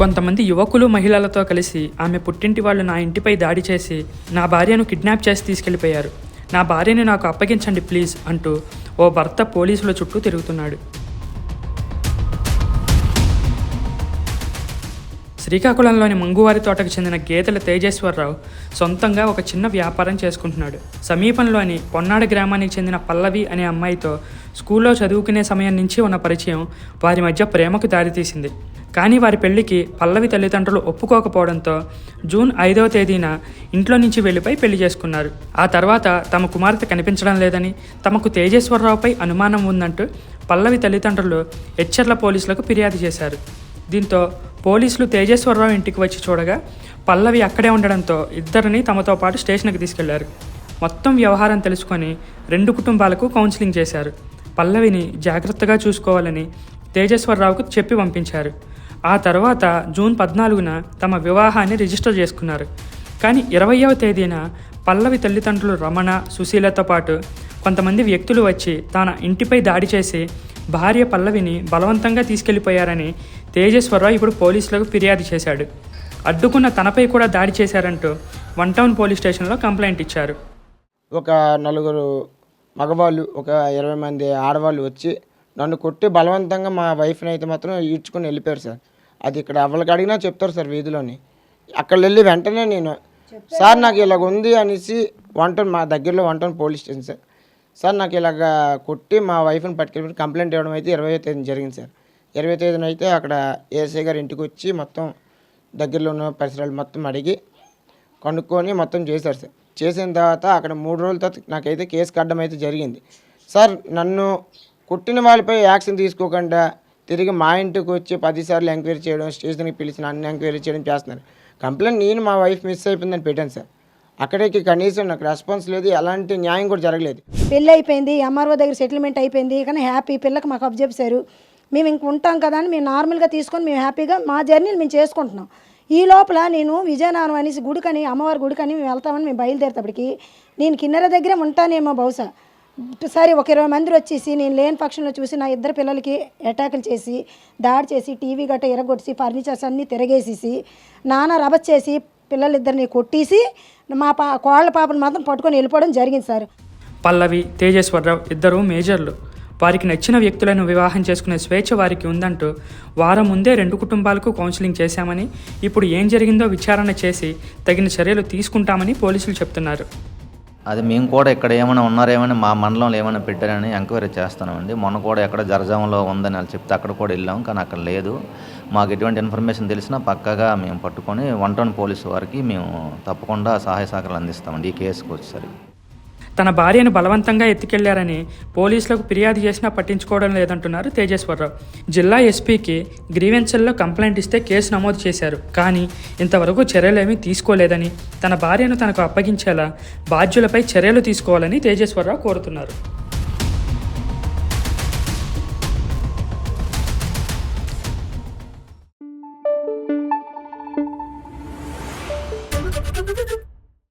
కొంతమంది యువకులు మహిళలతో కలిసి ఆమె పుట్టింటి వాళ్ళు నా ఇంటిపై దాడి చేసి నా భార్యను కిడ్నాప్ చేసి తీసుకెళ్ళిపోయారు నా భార్యని నాకు అప్పగించండి ప్లీజ్ అంటూ ఓ భర్త పోలీసుల చుట్టూ తిరుగుతున్నాడు. శ్రీకాకుళంలోని మంగువారి తోటకు చెందిన గేదెల తేజేశ్వరరావు సొంతంగా ఒక చిన్న వ్యాపారం చేసుకుంటున్నాడు. సమీపంలోని పొన్నాడు గ్రామానికి చెందిన పల్లవి అనే అమ్మాయితో స్కూల్లో చదువుకునే సమయం నుంచి ఉన్న పరిచయం వారి మధ్య ప్రేమకు దారితీసింది. కానీ వారి పెళ్ళికి పల్లవి తల్లిదండ్రులు ఒప్పుకోకపోవడంతో జూన్ ఐదవ తేదీన ఇంట్లో నుంచి వెళ్ళిపోయి పెళ్ళి చేసుకున్నారు. ఆ తర్వాత తమ కుమార్తె కనిపించడం లేదని తమకు తేజేశ్వరరావుపై అనుమానం ఉందంటూ పల్లవి తల్లిదండ్రులు హెచ్చర్ల పోలీసులకు ఫిర్యాదు చేశారు. దీంతో పోలీసులు తేజేశ్వరరావు ఇంటికి వచ్చి చూడగా పల్లవి అక్కడే ఉండడంతో ఇద్దరిని తమతో పాటు స్టేషన్కి తీసుకెళ్ళారు. మొత్తం వ్యవహారం తెలుసుకొని రెండు కుటుంబాలకు కౌన్సిలింగ్ చేశారు. పల్లవిని జాగ్రత్తగా చూసుకోవాలని తేజేశ్వరరావుకు చెప్పి పంపించారు. ఆ తర్వాత జూన్ పద్నాలుగున తమ వివాహాన్ని రిజిస్టర్ చేసుకున్నారు. కానీ ఇరవయవ తేదీన పల్లవి తల్లిదండ్రులు రమణ సుశీలతో పాటు కొంతమంది వ్యక్తులు వచ్చి తన ఇంటిపై దాడి చేసి భార్య పల్లవిని బలవంతంగా తీసుకెళ్ళిపోయారని తేజేశ్వరరావు ఇప్పుడు పోలీసులకు ఫిర్యాదు చేశాడు. అడ్డుకున్న తనపై కూడా దాడి చేశారంటూ వన్ టౌన్ పోలీస్ స్టేషన్లో కంప్లైంట్ ఇచ్చారు. ఒక నలుగురు మగవాళ్ళు ఒక ఇరవై మంది ఆడవాళ్ళు వచ్చి నన్ను కొట్టి బలవంతంగా మా వైఫ్ని అయితే మాత్రం ఈడ్చుకొని వెళ్ళిపోయారు సార్. అది ఇక్కడ ఎవరికి అడిగినా చెప్తారు సార్ వీధిలోని. అక్కడ వెళ్ళి వెంటనే నేను సార్ నాకు ఇలాగ ఉంది అనేసి వన్ టౌన్ మా దగ్గరలో one town police station sir. Sir నాకు ఇలాగ కొట్టి మా వైఫ్ని పట్టుకెళ్ళి కంప్లైంట్ ఇవ్వడం అయితే ఇరవై తేదీన జరిగింది సార్. ఇరవై తేదీన అయితే అక్కడ ఏసీ గారి ఇంటికి వచ్చి మొత్తం దగ్గరలో ఉన్న పరిసరాలు మొత్తం అడిగి కనుక్కొని మొత్తం చేశారు సార్. చేసిన తర్వాత అక్కడ మూడు రోజుల తర్వాత నాకైతే కేసు కట్టడం అయితే జరిగింది. సార్ నన్ను కుట్టిన వాళ్ళపై యాక్షన్ తీసుకోకుండా తిరిగి మా ఇంటికి వచ్చి పదిసార్లు ఎంక్వైరీ చేయడం స్టేషన్కి పిలిచి నన్ను ఎంక్వైరీ చేయడం చేస్తున్నారు. కంప్లైంట్ నేను మా వైఫ్ మిస్ అయిపోయిందని పెట్టాను సార్. అక్కడికి కనీసం నాకు రెస్పాన్స్ లేదు ఎలాంటి న్యాయం కూడా జరగలేదు. పెళ్ళి అయిపోయింది ఎంఆర్ఓ దగ్గర సెటిల్మెంట్ అయిపోయింది కానీ హ్యాపీ పిల్లకి మాకు అప్ చేశారు మేము ఇంక ఉంటాం కదా అని మేము నార్మల్గా తీసుకొని మేము హ్యాపీగా మా జర్నీలు మేము చేసుకుంటున్నాం. ఈ లోపల నేను విజయనగరం అనేసి గుడికని అమ్మవారి గుడికని మేము వెళ్తామని మేము బయలుదేరేటప్పటికి నేను కిన్నెర దగ్గరే ఉంటానేమో బహుశా. సరే ఒక ఇరవై మంది వచ్చేసి నేను లేని పక్షంలో చూసి నా ఇద్దరు పిల్లలకి అటాకులు చేసి దాడి చేసి టీవీ గట్ట ఎరగొట్టి ఫర్నిచర్స్ అన్నీ తిరగేసేసి నాన్న రభ చేసి పిల్లలిద్దరిని కొట్టేసి మా పా కోళ్ళ పాపను మాత్రం పట్టుకొని వెళ్ళిపోవడం జరిగింది సార్. పల్లవి తేజేశ్వరరావు ఇద్దరు మేజర్లు. వారికి నచ్చిన వ్యక్తులను వివాహం చేసుకునే స్వేచ్ఛ వారికి ఉందంటూ వారం ముందే రెండు కుటుంబాలకు కౌన్సిలింగ్ చేశామని ఇప్పుడు ఏం జరిగిందో విచారణ చేసి తగిన చర్యలు తీసుకుంటామని పోలీసులు చెప్తున్నారు. అది మేము కూడా ఇక్కడ ఏమైనా ఉన్నారేమని మా మండలంలో ఏమైనా పెట్టారని ఎంక్వైరీ చేస్తున్నామండి. మొన్న కూడా ఎక్కడ జరజాంలో ఉందని వాళ్ళు చెప్తే అక్కడ కూడా వెళ్ళాం కానీ అక్కడ లేదు. మాకు ఎటువంటి ఇన్ఫర్మేషన్ తెలిసినా పక్కగా మేము పట్టుకొని వన్ టౌన్ పోలీసు వారికి మేము తప్పకుండా సహాయ సహకారాలు అందిస్తామండి ఈ కేసుకు వచ్చేసరికి. తన భార్యను బలవంతంగా ఎత్తుకెళ్ళారని పోలీసులకు ఫిర్యాదు చేసినా పట్టించుకోవడం లేదంటున్నారు తేజేశ్వరరావు జిల్లా ఎస్పీకి గ్రీవెన్స్ల్లో కంప్లైంట్ ఇస్తే కేసు నమోదు చేశారు కానీ ఇంతవరకు చర్యలేమీ తీసుకోలేదని తన భార్యను తనకు అప్పగించేలా బాధ్యులపై చర్యలు తీసుకోవాలని తేజేశ్వరరావు కోరుతున్నారు Thank you.